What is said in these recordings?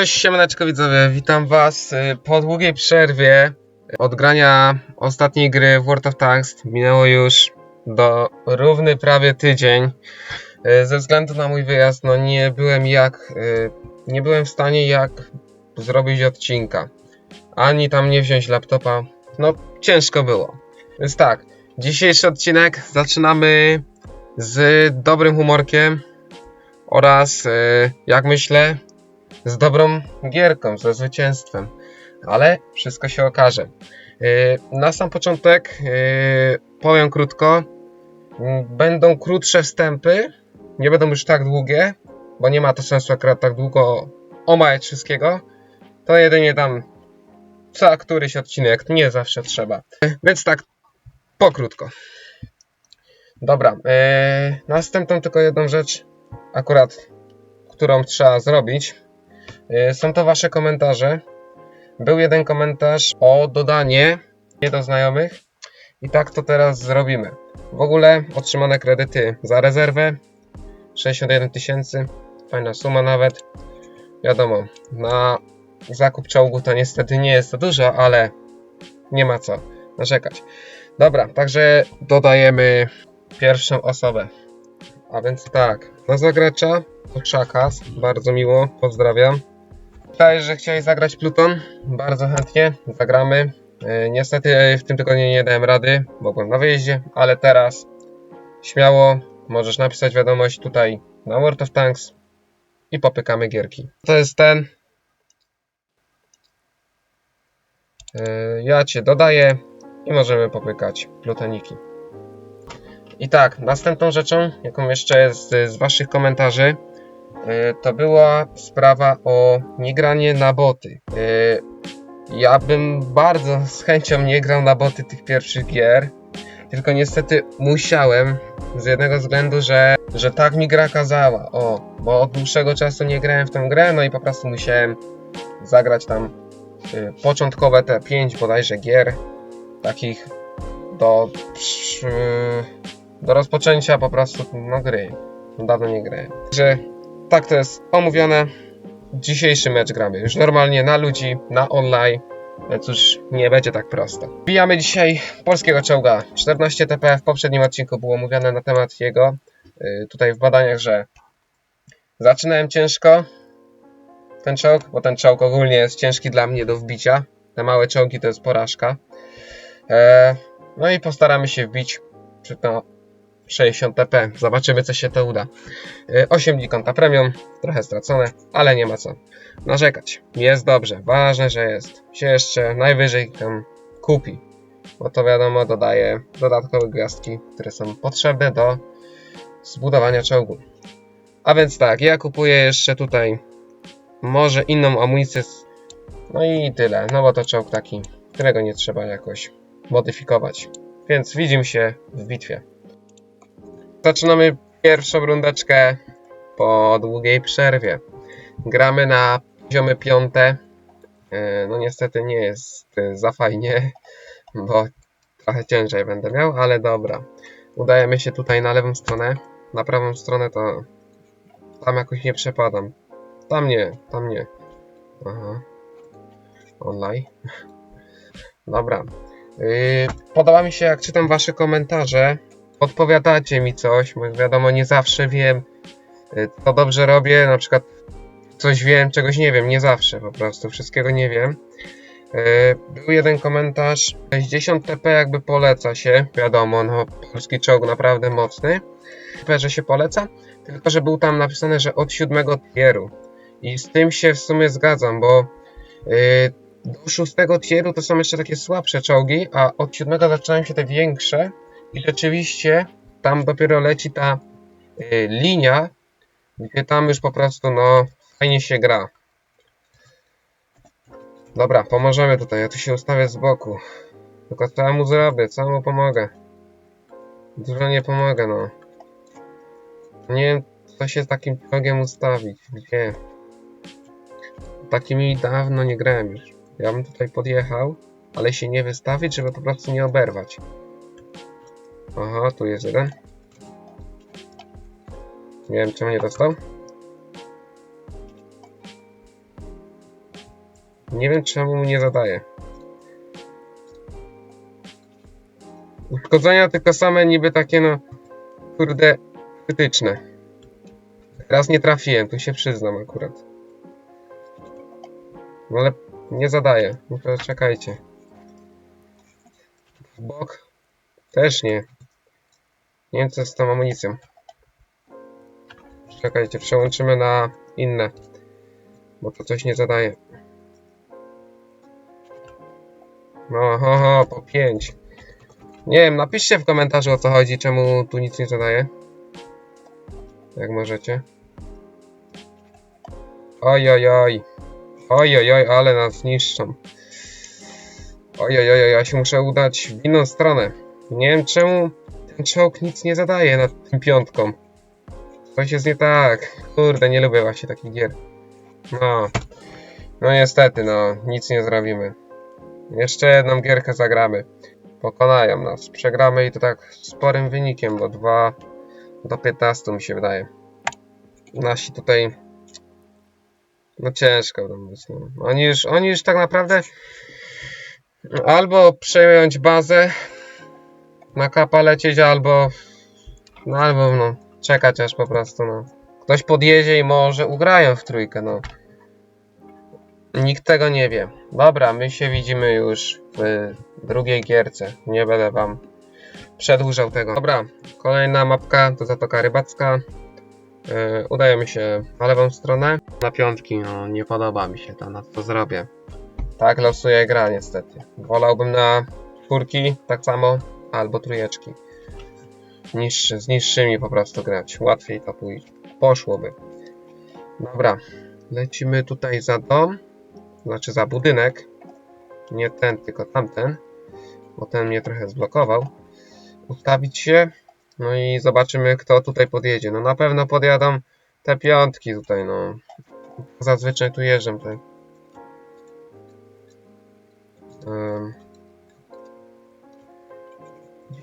Cześć siemaneczko widzowie, witam was y, po długiej przerwie od grania ostatniej gry World of Tanks. Minęło już do równy prawie tydzień. Y, Ze względu na mój wyjazd, no nie byłem jak, y, nie byłem w stanie jak zrobić odcinka. Ani tam nie wziąć laptopa, no ciężko było. Więc tak, dzisiejszy odcinek zaczynamy z dobrym humorkiem oraz, y, jak myślę, z dobrą gierką, ze zwycięstwem. Ale wszystko się okaże. Yy, Na sam początek yy, powiem krótko. Będą krótsze wstępy, nie będą już tak długie, bo nie ma to sensu akurat tak długo omawiać wszystkiego. To jedynie tam co któryś odcinek, nie zawsze trzeba. Więc tak, pokrótko. Dobra, yy, następną tylko jedną rzecz, akurat którą trzeba zrobić. Y, Są to wasze komentarze. Był jeden komentarz o dodanie nie do znajomych. I tak to teraz zrobimy. W ogóle otrzymane kredyty za rezerwę 61 tysięcy. Fajna suma nawet. Wiadomo, na zakup czołgu to niestety nie jest to dużo, ale nie ma co narzekać. Dobra, także dodajemy pierwszą osobę. A więc tak, na zagracza to bardzo miło, pozdrawiam. Tutaj, że chciałeś zagrać Pluton, bardzo chętnie zagramy. E, Niestety w tym tygodniu nie dałem rady, bo byłem na wyjeździe, ale teraz śmiało możesz napisać wiadomość tutaj na World of Tanks i popykamy gierki. To jest ten. E, Ja cię dodaję i możemy popykać plutoniki. I tak, następną rzeczą, jaką jeszcze jest z waszych komentarzy, to była sprawa o niegranie na boty. Y, Ja bym bardzo z chęcią nie grał na boty tych pierwszych gier, tylko niestety musiałem z jednego względu, że, że tak mi gra kazała. O, bo od dłuższego czasu nie grałem w tę grę, no i po prostu musiałem zagrać tam y, początkowe te 5 bodajże gier, takich do, przy, do rozpoczęcia po prostu no, gry. Dawno nie grałem. Że tak to jest omówione. Dzisiejszy mecz gramy już normalnie na ludzi, na online, więc już nie będzie tak prosto. Wbijamy dzisiaj polskiego czołga 14 TP. W poprzednim odcinku było mówione na temat jego. Yy, tutaj w badaniach, że zaczynałem ciężko ten czołg, bo ten czołg ogólnie jest ciężki dla mnie do wbicia. Te małe czołgi to jest porażka. Eee, no i postaramy się wbić przy to 60 TP. Zobaczymy, co się to uda. Y, 8 dni konta premium, trochę stracone, ale nie ma co narzekać. Jest dobrze, ważne, że jest. Się jeszcze najwyżej tam kupi, bo to wiadomo, dodaje dodatkowe gwiazdki, które są potrzebne do zbudowania czołgu. A więc tak, ja kupuję jeszcze tutaj może inną amunicję, no i tyle, no bo to czołg taki, którego nie trzeba jakoś modyfikować. Więc widzimy się w bitwie. Zaczynamy pierwszą rundeczkę po długiej przerwie. Gramy na poziomy piąte. E, No niestety nie jest za fajnie, bo trochę ciężej będę miał, ale dobra. Udajemy się tutaj na lewą stronę. Na prawą stronę to tam jakoś nie przepadam. Tam nie, tam nie. Aha. Online. Dobra. Yy, podoba mi się jak czytam wasze komentarze odpowiadacie mi coś, bo wiadomo, nie zawsze wiem, y, co dobrze robię, na przykład coś wiem, czegoś nie wiem, nie zawsze po prostu, wszystkiego nie wiem. Y, Był jeden komentarz, 60 TP jakby poleca się, wiadomo, no polski czołg naprawdę mocny, TP, że się poleca, tylko że był tam napisane, że od siódmego tieru. I z tym się w sumie zgadzam, bo y, do szóstego tieru to są jeszcze takie słabsze czołgi, a od siódmego zaczynają się te większe, i rzeczywiście tam dopiero leci ta y, linia, gdzie tam już po prostu no fajnie się gra. Dobra, pomożemy tutaj. Ja tu się ustawię z boku. Tylko co mu zrobię? Co mu pomogę? Dużo nie pomogę, no. Nie wiem, co się z takim czołgiem ustawić. Gdzie? Takimi dawno nie grałem już. Ja bym tutaj podjechał, ale się nie wystawić, żeby po prostu nie oberwać. Aha, tu jest jeden. Nie wiem, czemu nie dostał. Nie wiem czemu mu nie zadaje. Uszkodzenia tylko same niby takie no kurde krytyczne. Raz nie trafiłem, tu się przyznam akurat. No ale nie zadaje. No to czekajcie. W bok? Też nie. Nie wiem co z tą amunicją. Czekajcie, przełączymy na inne. Bo to coś nie zadaje. No, ho, ho, po 5. Nie wiem, napiszcie w komentarzu o co chodzi, czemu tu nic nie zadaje. Jak możecie. Oj, oj, oj. Oj, oj, oj, ale nas niszczą. Oj, oj, oj, ja się muszę udać w inną stronę. Nie wiem czemu ten czołg nic nie zadaje nad tym piątką. Coś jest nie tak. Kurde, nie lubię właśnie takich gier. No. No niestety, no. Nic nie zrobimy. Jeszcze jedną gierkę zagramy. Pokonają nas. Przegramy i to tak sporym wynikiem, bo 2 do 15 mi się wydaje. Nasi tutaj... No ciężko będą być, no. Oni już, oni już tak naprawdę albo przejąć bazę na kapa lecieć, albo no albo no czekać aż po prostu no. Ktoś podjedzie i może ugrają w trójkę no. Nikt tego nie wie. Dobra my się widzimy już w drugiej gierce. Nie będę wam przedłużał tego. Dobra kolejna mapka to Zatoka Rybacka yy, udajemy się na lewą stronę. Na piątki no nie podoba mi się to na co zrobię. Tak losuje gra niestety. Wolałbym na czwórki tak samo albo trójeczki niższy, z niższymi po prostu grać. Łatwiej to pójść. Poszłoby. Dobra. Lecimy tutaj za dom. Znaczy za budynek. Nie ten, tylko tamten. Bo ten mnie trochę zblokował. Ustawić się. No i zobaczymy kto tutaj podjedzie. No na pewno podjadą te piątki tutaj, no. Zazwyczaj tu jeżdżę tutaj.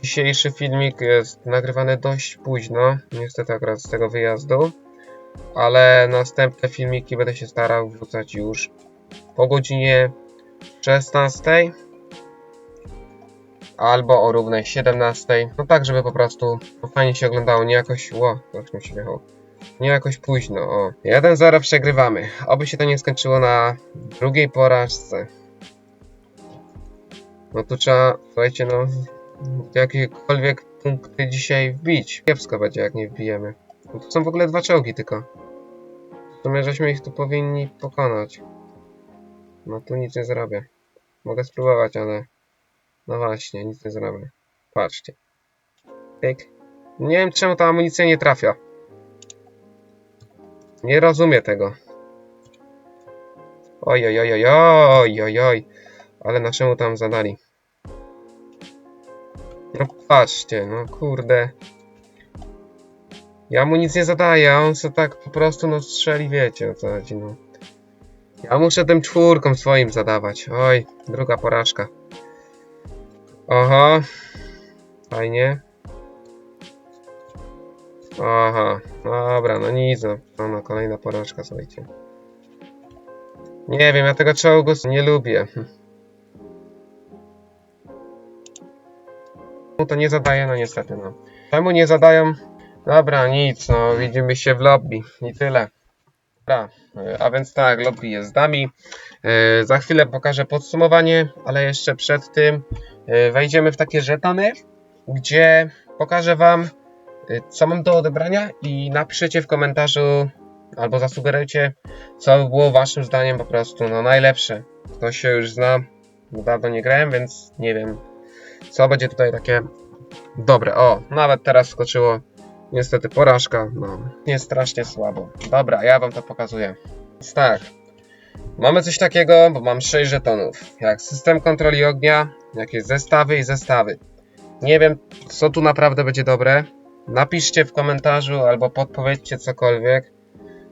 Dzisiejszy filmik jest nagrywany dość późno, niestety akurat z tego wyjazdu, ale następne filmiki będę się starał wrzucać już po godzinie 16 albo o równej 17, no tak żeby po prostu fajnie się oglądało, nie jakoś, ło, ktoś mi się wjechał, nie jakoś późno, o. 1-0 przegrywamy, oby się to nie skończyło na drugiej porażce. No tu trzeba, słuchajcie, no jakiekolwiek punkty dzisiaj wbić. Kiepsko będzie, jak nie wbijemy. No to są w ogóle dwa czołgi tylko. W sumie, żeśmy ich tu powinni pokonać. No tu nic nie zrobię. Mogę spróbować, ale... No właśnie, nic nie zrobię. Patrzcie. Pyk. Nie wiem, czemu ta amunicja nie trafia. Nie rozumiem tego. Oj, oj, oj, oj, oj, oj, oj. Ale naszemu tam zadali. Patrzcie, no kurde. Ja mu nic nie zadaję, a on se tak po prostu no strzeli, wiecie o co chodzi, no. Ja muszę tym czwórkom swoim zadawać. Oj, druga porażka. Oho. Fajnie. Aha, dobra, no nic, no, no, no kolejna porażka, słuchajcie. Nie wiem, ja tego czołgu nie lubię. Mu to nie zadaje, no niestety, no. Czemu nie zadają? Dobra, nic, no, widzimy się w lobby i tyle. Dobra, e, a więc tak, lobby jest z nami. E, za chwilę pokażę podsumowanie, ale jeszcze przed tym e, wejdziemy w takie żetony, gdzie pokażę wam, co mam do odebrania i napiszecie w komentarzu albo zasugerujcie, co by było waszym zdaniem po prostu no najlepsze. To się już zna, dawno nie grałem, więc nie wiem, co będzie tutaj takie dobre. O, nawet teraz skoczyło. Niestety porażka. No, strasznie słabo. Dobra, ja wam to pokazuję. Więc tak. Mamy coś takiego, bo mam 6 żetonów. Jak system kontroli ognia, jakieś zestawy i zestawy. Nie wiem, co tu naprawdę będzie dobre. Napiszcie w komentarzu albo podpowiedzcie cokolwiek.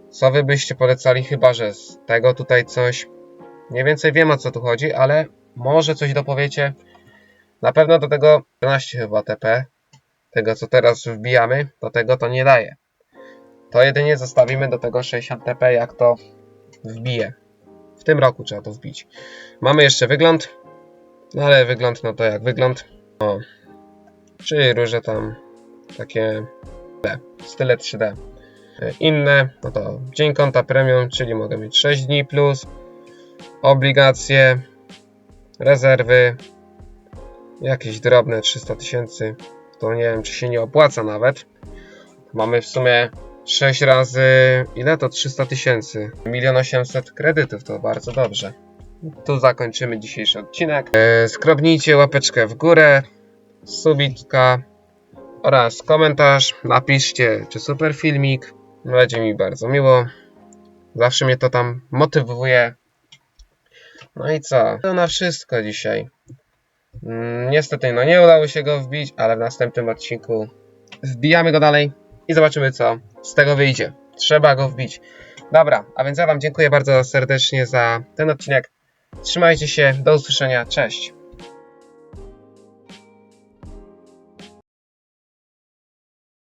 Co wy byście polecali, chyba że z tego tutaj coś. Mniej więcej wiem o co tu chodzi, ale może coś dopowiecie. Na pewno do tego 12 chyba TP, tego co teraz wbijamy, do tego to nie daje. To jedynie zostawimy do tego 60 TP, jak to wbije. tym roku trzeba to wbić. Mamy jeszcze wygląd, no ale wygląd, no to jak wygląd. O, czyli róże tam takie D, style 3D. E, Inne, no to dzień konta premium, czyli mogę mieć 6 dni plus, obligacje, rezerwy, jakieś drobne 300 tysięcy, to nie wiem czy się nie opłaca nawet. Mamy w sumie 6 razy, ile to 300 tysięcy? 1 800 kredytów, to bardzo dobrze. Tu zakończymy dzisiejszy odcinek. E, Skrobnijcie łapeczkę w górę, subitka oraz komentarz. Napiszcie, czy super filmik. Będzie mi bardzo miło. Zawsze mnie to tam motywuje. No i co? To na wszystko dzisiaj. Mm, Niestety, no nie udało się go wbić, ale w następnym odcinku wbijamy go dalej i zobaczymy, co z tego wyjdzie. Trzeba go wbić. Dobra, a więc ja Wam dziękuję bardzo serdecznie za ten odcinek. Trzymajcie się, do usłyszenia, cześć.